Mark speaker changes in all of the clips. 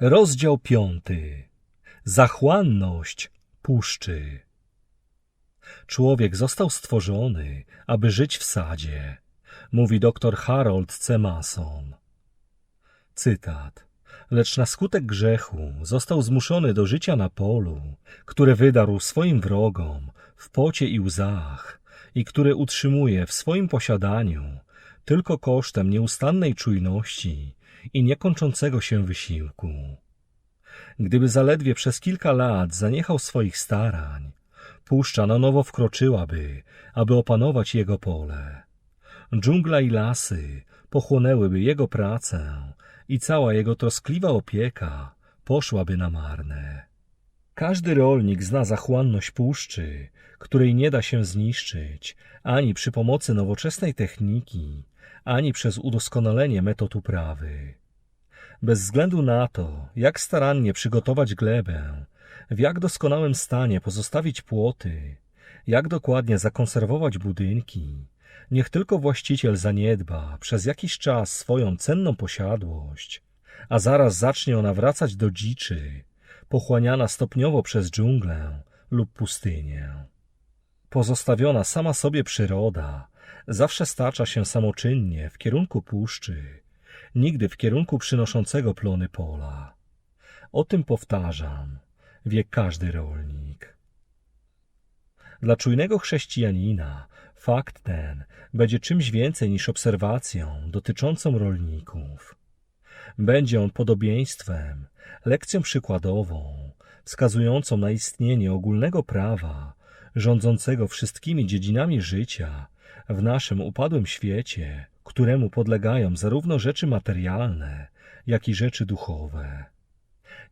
Speaker 1: Rozdział piąty. Zachłanność puszczy. Człowiek został stworzony, aby żyć w sadzie, mówi dr Harold C. Mason. Cytat. Lecz na skutek grzechu został zmuszony do życia na polu, które wydarł swoim wrogom w pocie i łzach i które utrzymuje w swoim posiadaniu tylko kosztem nieustannej czujności i niekończącego się wysiłku. Gdyby zaledwie przez kilka lat zaniechał swoich starań, puszcza na nowo wkroczyłaby, aby opanować jego pole. Dżungla i lasy pochłonęłyby jego pracę i cała jego troskliwa opieka poszłaby na marne. Każdy rolnik zna zachłanność puszczy, której nie da się zniszczyć ani przy pomocy nowoczesnej techniki, ani przez udoskonalenie metod uprawy. Bez względu na to, jak starannie przygotować glebę, w jak doskonałym stanie pozostawić płoty, jak dokładnie zakonserwować budynki, niech tylko właściciel zaniedba przez jakiś czas swoją cenną posiadłość, a zaraz zacznie ona wracać do dziczy, pochłaniana stopniowo przez dżunglę lub pustynię. Pozostawiona sama sobie przyroda zawsze stacza się samoczynnie w kierunku puszczy, nigdy w kierunku przynoszącego plony pola. O tym powtarzam, wie każdy rolnik. Dla czujnego chrześcijanina fakt ten będzie czymś więcej niż obserwacją dotyczącą rolników. Będzie on podobieństwem, lekcją przykładową, wskazującą na istnienie ogólnego prawa, rządzącego wszystkimi dziedzinami życia w naszym upadłym świecie, któremu podlegają zarówno rzeczy materialne, jak i rzeczy duchowe.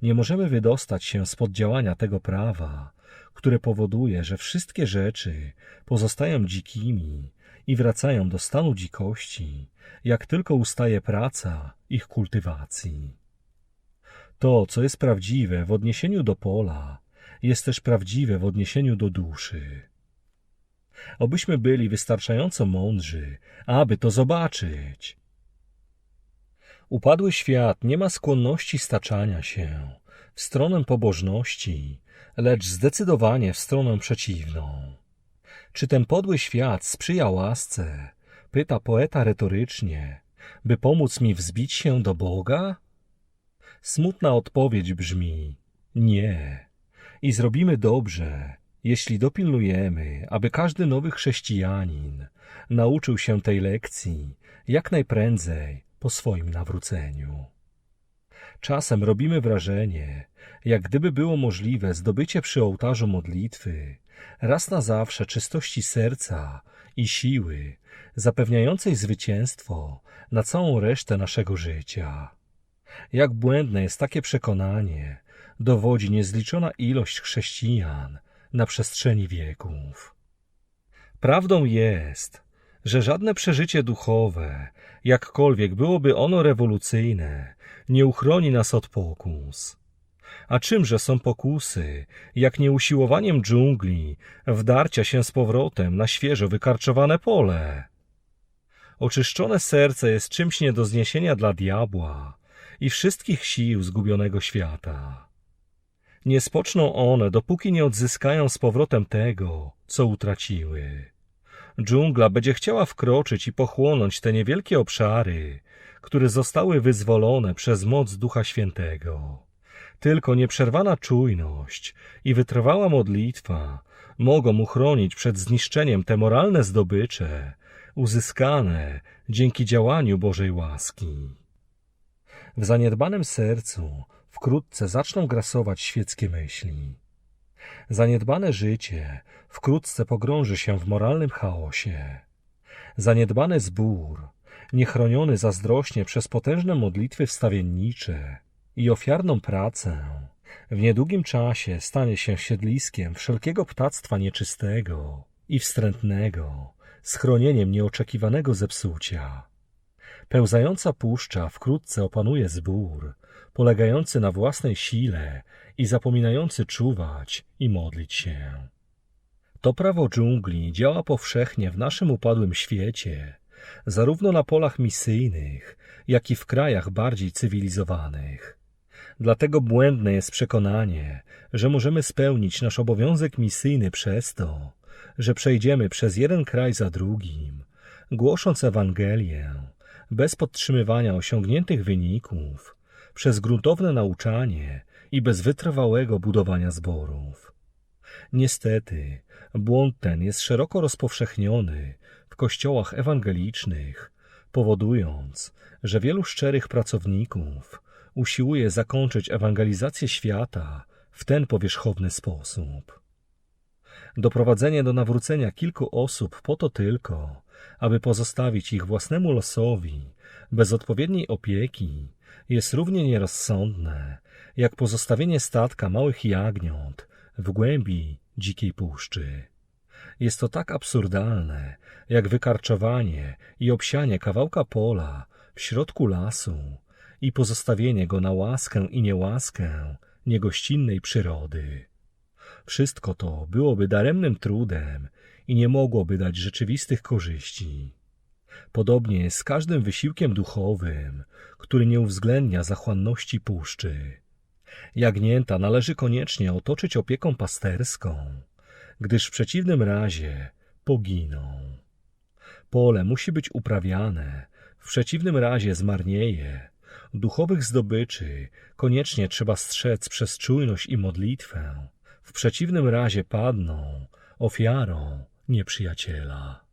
Speaker 1: Nie możemy wydostać się spod działania tego prawa, które powoduje, że wszystkie rzeczy pozostają dzikimi i wracają do stanu dzikości, jak tylko ustaje praca ich kultywacji. To, co jest prawdziwe w odniesieniu do pola, jest też prawdziwe w odniesieniu do duszy. Obyśmy byli wystarczająco mądrzy, aby to zobaczyć. Upadły świat nie ma skłonności staczania się w stronę pobożności, lecz zdecydowanie w stronę przeciwną. Czy ten podły świat sprzyja łasce? Pyta poeta retorycznie, by pomóc mi wzbić się do Boga? Smutna odpowiedź brzmi nie. I zrobimy dobrze, jeśli dopilnujemy, aby każdy nowy chrześcijanin nauczył się tej lekcji jak najprędzej po swoim nawróceniu. Czasem robimy wrażenie, jak gdyby było możliwe zdobycie przy ołtarzu modlitwy raz na zawsze czystości serca i siły, zapewniającej zwycięstwo na całą resztę naszego życia. Jak błędne jest takie przekonanie, dowodzi niezliczona ilość chrześcijan na przestrzeni wieków. Prawdą jest, że żadne przeżycie duchowe, jakkolwiek byłoby ono rewolucyjne, nie uchroni nas od pokus. A czymże są pokusy, jak nie usiłowaniem dżungli, wdarcia się z powrotem na świeżo wykarczowane pole? Oczyszczone serce jest czymś nie do zniesienia dla diabła i wszystkich sił zgubionego świata. Nie spoczną one, dopóki nie odzyskają z powrotem tego, co utraciły. Dżungla będzie chciała wkroczyć i pochłonąć te niewielkie obszary, które zostały wyzwolone przez moc Ducha Świętego. Tylko nieprzerwana czujność i wytrwała modlitwa mogą uchronić przed zniszczeniem te moralne zdobycze, uzyskane dzięki działaniu Bożej łaski. W zaniedbanym sercu wkrótce zaczną grasować świeckie myśli. Zaniedbane życie wkrótce pogrąży się w moralnym chaosie. Zaniedbany zbór, niechroniony zazdrośnie przez potężne modlitwy wstawiennicze i ofiarną pracę, w niedługim czasie stanie się siedliskiem wszelkiego ptactwa nieczystego i wstrętnego, schronieniem nieoczekiwanego zepsucia. Pełzająca puszcza wkrótce opanuje zbór, polegający na własnej sile i zapominający czuwać i modlić się. To prawo dżungli działa powszechnie w naszym upadłym świecie, zarówno na polach misyjnych, jak i w krajach bardziej cywilizowanych. Dlatego błędne jest przekonanie, że możemy spełnić nasz obowiązek misyjny przez to, że przejdziemy przez jeden kraj za drugim, głosząc Ewangelię, bez podtrzymywania osiągniętych wyników, przez gruntowne nauczanie i bez wytrwałego budowania zborów. Niestety, błąd ten jest szeroko rozpowszechniony w kościołach ewangelicznych, powodując, że wielu szczerych pracowników usiłuje zakończyć ewangelizację świata w ten powierzchowny sposób. Doprowadzenie do nawrócenia kilku osób po to tylko, aby pozostawić ich własnemu losowi, bez odpowiedniej opieki, jest równie nierozsądne, jak pozostawienie statka małych jagniąt w głębi dzikiej puszczy. Jest to tak absurdalne, jak wykarczowanie i obsianie kawałka pola w środku lasu i pozostawienie go na łaskę i niełaskę niegościnnej przyrody. Wszystko to byłoby daremnym trudem i nie mogłoby dać rzeczywistych korzyści. Podobnie z każdym wysiłkiem duchowym, który nie uwzględnia zachłanności puszczy. Jagnięta należy koniecznie otoczyć opieką pasterską, gdyż w przeciwnym razie poginą. Pole musi być uprawiane, w przeciwnym razie zmarnieje. Duchowych zdobyczy koniecznie trzeba strzec przez czujność i modlitwę, w przeciwnym razie padną ofiarą nieprzyjaciela.